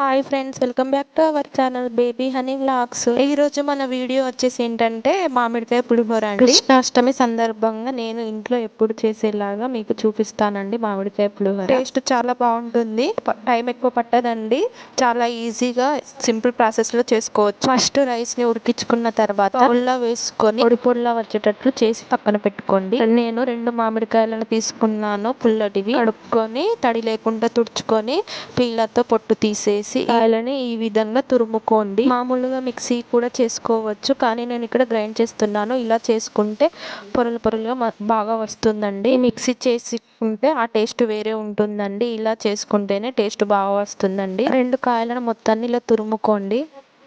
Hi friends welcome back to our channel baby honey vlogs ఈ రోజు మన video వచ్చేసి ఏంటంటే మామిడికాయ పులిహోర అండి. కృష్ణాష్టమి సందర్భంగా నేను ఇంట్లో ఎప్పుడు చేసేలాగా మీకు చూపిస్తానండి మామిడికాయ పులిహోర. టేస్ట్ చాలా బాగుంటుంది. టైం ఎక్కువ పట్టదండి. చాలా ఈజీగా సింపుల్ ప్రాసెస్లో చేసుకోవచ్చు. ఫస్ట్ రైస్ని ఉడికించుకున్న తర్వాత పొడిలా వేసుకొని పొడి పొడిలా వచ్చేటట్లు చేసి పక్కన పెట్టుకోండి. నేను రెండు మామిడికాయలను తీసుకున్నాను పుల్లటివి. కడుక్కొని తడి లేకుండా తుడుచుకొని పీలతో పొట్టు తీసేసి కాయలని ఈ విధంగా తురుముకోండి. మామూలుగా మిక్సీ కూడా చేసుకోవచ్చు కానీ నేను ఇక్కడ గ్రైండ్ చేస్తున్నాను. ఇలా చేసుకుంటే పొరలు పొరలుగా బాగా వస్తుందండి. మిక్సీ చేసుకుంటే ఆ టేస్ట్ వేరే ఉంటుందండి. ఇలా చేసుకుంటేనే టేస్ట్ బాగా వస్తుందండి. రెండు కాయలను మొత్తాన్ని ఇలా తురుముకోండి.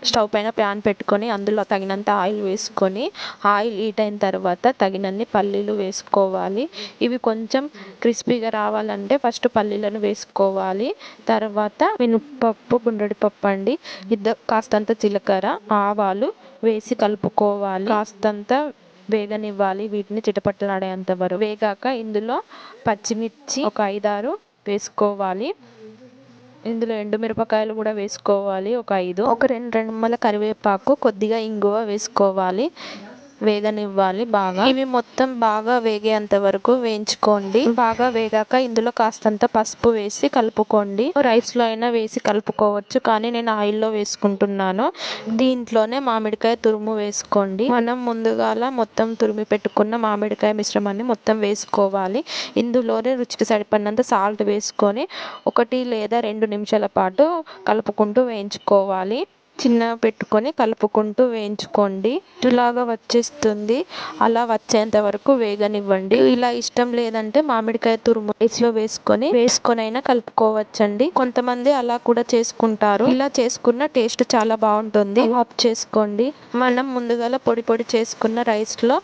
స్టవ్ పైన ప్యాన్ పెట్టుకొని అందులో తగినంత ఆయిల్ వేసుకొని ఆయిల్ హీట్ అయిన తర్వాత తగినన్ని పల్లీలు వేసుకోవాలి. ఇవి కొంచెం క్రిస్పీగా రావాలంటే ఫస్ట్ పల్లీలను వేసుకోవాలి. తర్వాత మినప్పప్పు గుండ్రడి పప్పు అండి ఇద్ద కాస్తంత జీలకర్ర ఆవాలు వేసి కలుపుకోవాలి. కాస్తంత వేగనివ్వాలి వీటిని చిటపట్టలాడేంత వరకు. వేగాక ఇందులో పచ్చిమిర్చి ఒక ఐదారు వేసుకోవాలి. ఇందులో ఎండుమిరపకాయలు కూడా వేసుకోవాలి ఒక ఐదు. ఒక రెండు రెమ్మల కరివేపాకు కొద్దిగా ఇంగువ వేసుకోవాలి. వేగనివ్వాలి బాగా. ఇవి మొత్తం బాగా వేగేంత వరకు వేయించుకోండి. బాగా వేగాక ఇందులో కాస్తంత పసుపు వేసి కలుపుకోండి. రైస్లో అయినా వేసి కలుపుకోవచ్చు కానీ నేను ఆయిల్లో వేసుకుంటున్నాను. దీంట్లోనే మామిడికాయ తురుము వేసుకోండి. మనం ముందుగాల మొత్తం తురిమి పెట్టుకున్న మామిడికాయ మిశ్రమాన్ని మొత్తం వేసుకోవాలి. ఇందులోనే రుచికి సరిపడినంత సాల్ట్ వేసుకొని ఒకటి లేదా రెండు నిమిషాల పాటు కలుపుకుంటూ వేయించుకోవాలి. చిన్నగా పెట్టుకొని కలుపుకుంటూ వేయించుకోండి. ఇలాగా వచ్చేస్తుంది. అలా వచ్చేంత వరకు వేగనివ్వండి. ఇలా ఇష్టం లేదంటే మామిడికాయ తురుము రైస్లో వేసుకొని వేసుకొని అయినా కలుపుకోవచ్చండి. కొంతమంది అలా కూడా చేసుకుంటారు. ఇలా చేసుకున్న టేస్ట్ చాలా బాగుంటుంది. ఆఫ్ చేసుకోండి. మనం ముందుగా పొడి పొడి చేసుకున్న రైస్లో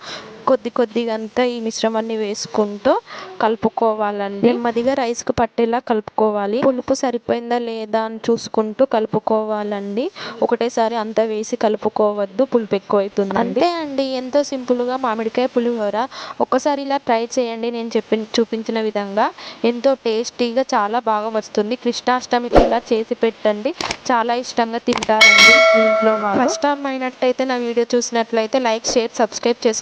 కొద్ది కొద్దిగా అంతా ఈ మిశ్రమాన్ని వేసుకుంటూ కలుపుకోవాలండి. నెమ్మదిగా రైస్కు పట్టేలా కలుపుకోవాలి. పులుపు సరిపోయిందా లేదా అని చూసుకుంటూ కలుపుకోవాలండి. ఒకటేసారి అంతా వేసి కలుపుకోవద్దు పులుపు ఎక్కువ అవుతుంది అంతే అండి. ఎంతో సింపుల్గా మామిడికాయ పులిహోర. ఒక్కసారి ఇలా ట్రై చేయండి. నేను చెప్పిన చూపించిన విధంగా ఎంతో టేస్టీగా చాలా బాగా వస్తుంది. కృష్ణాష్టమికి ఇలా చేసి పెట్టండి. చాలా ఇష్టంగా తింటారండి ఇంట్లో ఫస్ట్ టైం అయినట్టయితే నా వీడియో చూసినట్లయితే లైక్ షేర్ సబ్స్క్రైబ్ చేసుకోండి